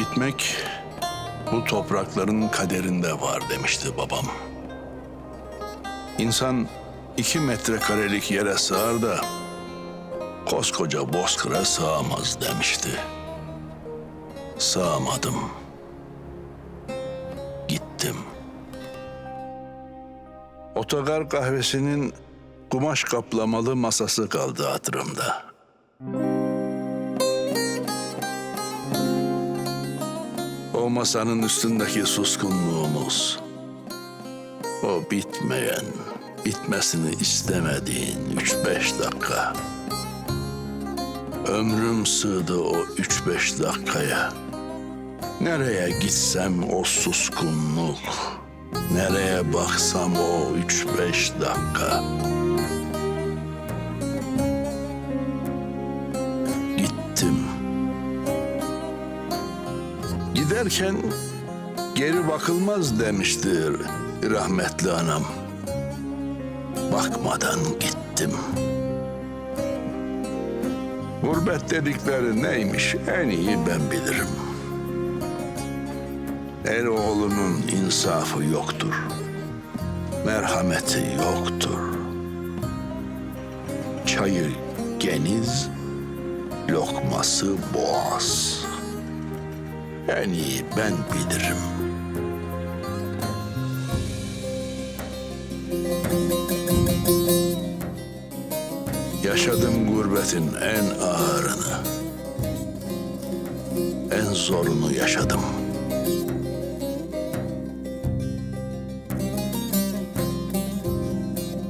Gitmek bu toprakların kaderinde var demişti babam. İnsan iki metrekarelik yere sığar da koskoca bozkıra sığamaz demişti. Sığamadım. Gittim. Otogar kahvesinin kumaş kaplamalı masası kaldı hatırımda. O masanın üstündeki suskunluğumuz. O bitmeyen, bitmesini istemediğin üç beş dakika. Ömrüm sığdı o üç beş dakikaya. Nereye gitsem o suskunluk. Nereye baksam o üç beş dakika. Giderken geri bakılmaz demiştir rahmetli anam. Bakmadan gittim. Gurbet dedikleri neymiş en iyi ben bilirim. Er oğlunun insafı yoktur. Merhameti yoktur. Çayı geniz, lokması boğaz. En iyi ben bilirim. Yaşadım gurbetin en ağırını. En zorunu yaşadım.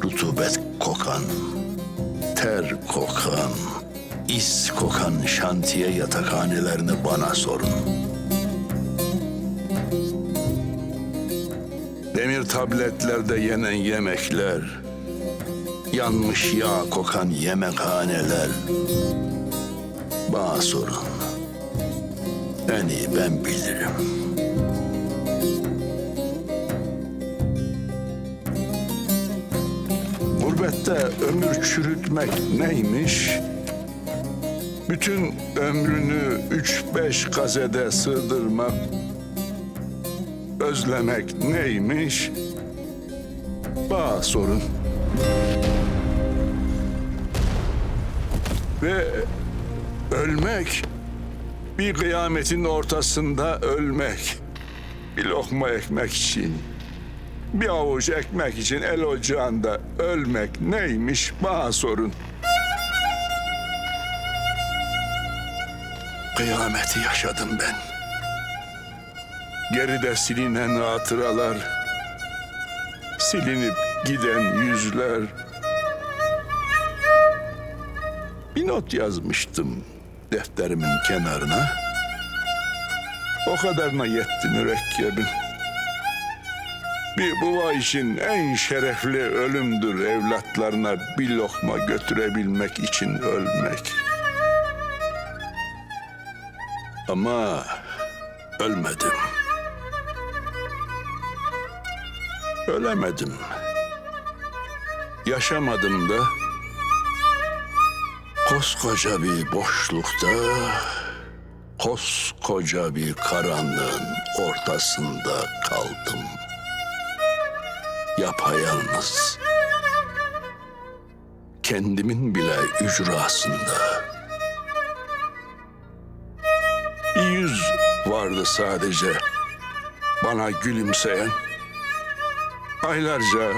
Rutubet kokan, ter kokan, is kokan şantiye yatakhanelerini bana sorun. Demir tabletlerde yenen yemekler, yanmış yağ kokan yemekhaneler. Bana sorun. En iyi ben bilirim. Gurbette ömür çürütmek neymiş? Bütün ömrünü üç beş gazede sığdırmak, özlemek neymiş? Bana sorun. Ve ölmek, bir kıyametin ortasında ölmek, bir lokma ekmek için, bir avuç ekmek için el ocağında ölmek neymiş bana sorun. Kıyameti yaşadım ben. Geride silinen hatıralar, silinip giden yüzler. Bir not yazmıştım defterimin kenarına. O kadarına yetti mürekkebim. Bir baba için en şerefli ölümdür evlatlarına bir lokma götürebilmek için ölmek. Ama ölmedim. Ölemedim. Yaşamadım da. Koskoca bir boşlukta, koskoca bir karanlığın ortasında kaldım. Yapayalnız. Kendimin bile ücrasında. Bir yüz vardı sadece bana gülümseyen. Aylarca,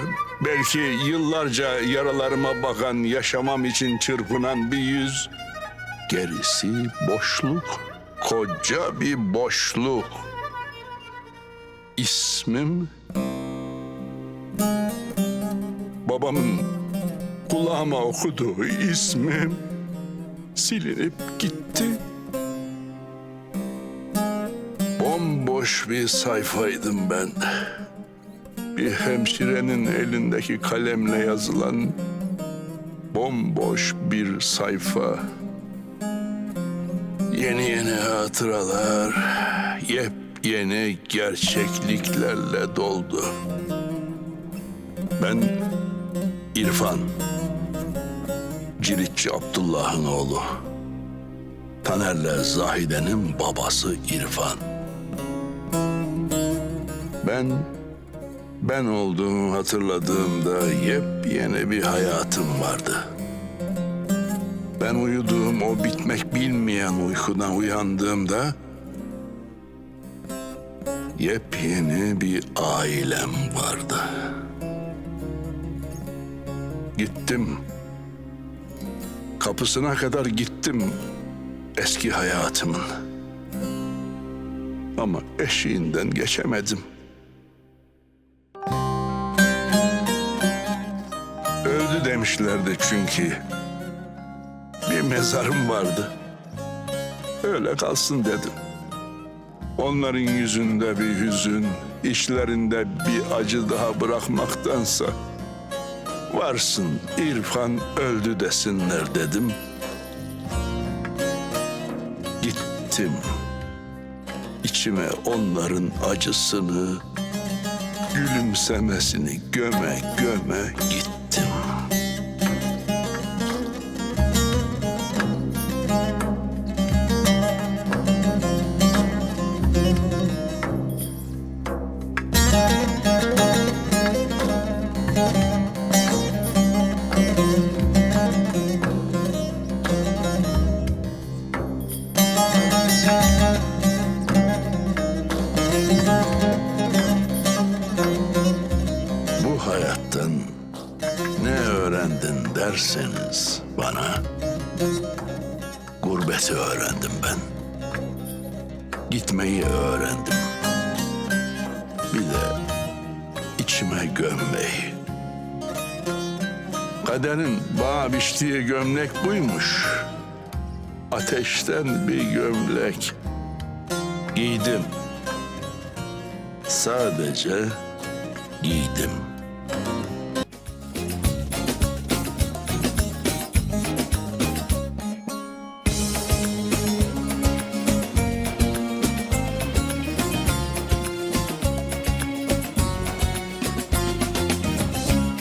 belki yıllarca yaralarıma bakan, yaşamam için çırpınan bir yüz. Gerisi boşluk, koca bir boşluk. İsmim babamın kulağıma okuduğu ismim silinip gitti. Bomboş bir sayfaydım ben. Bir hemşirenin elindeki kalemle yazılan bomboş bir sayfa. Yeni yeni hatıralar, yepyeni gerçekliklerle doldu. Ben İrfan, Ciritçi Abdullah'ın oğlu. Taner'le Zahide'nin babası İrfan. Ben ben olduğumu hatırladığımda yepyeni bir hayatım vardı. Ben uyuduğum o bitmek bilmeyen uykudan uyandığımda yepyeni bir ailem vardı. Gittim. Kapısına kadar gittim eski hayatımın. Ama eşiğinden geçemedim. Demişlerdi çünkü. Bir mezarım vardı. Öyle kalsın dedim. Onların yüzünde bir hüzün, işlerinde bir acı daha bırakmaktansa varsın İrfan öldü desinler dedim. Gittim. İçime onların acısını, gülümsemesini göme göme gittim. Derseniz bana gurbeti öğrendim ben. Gitmeyi öğrendim. Bir de içime gömmeyi. Kaderin bana biçtiği gömlek buymuş. Ateşten bir gömlek giydim. Sadece giydim.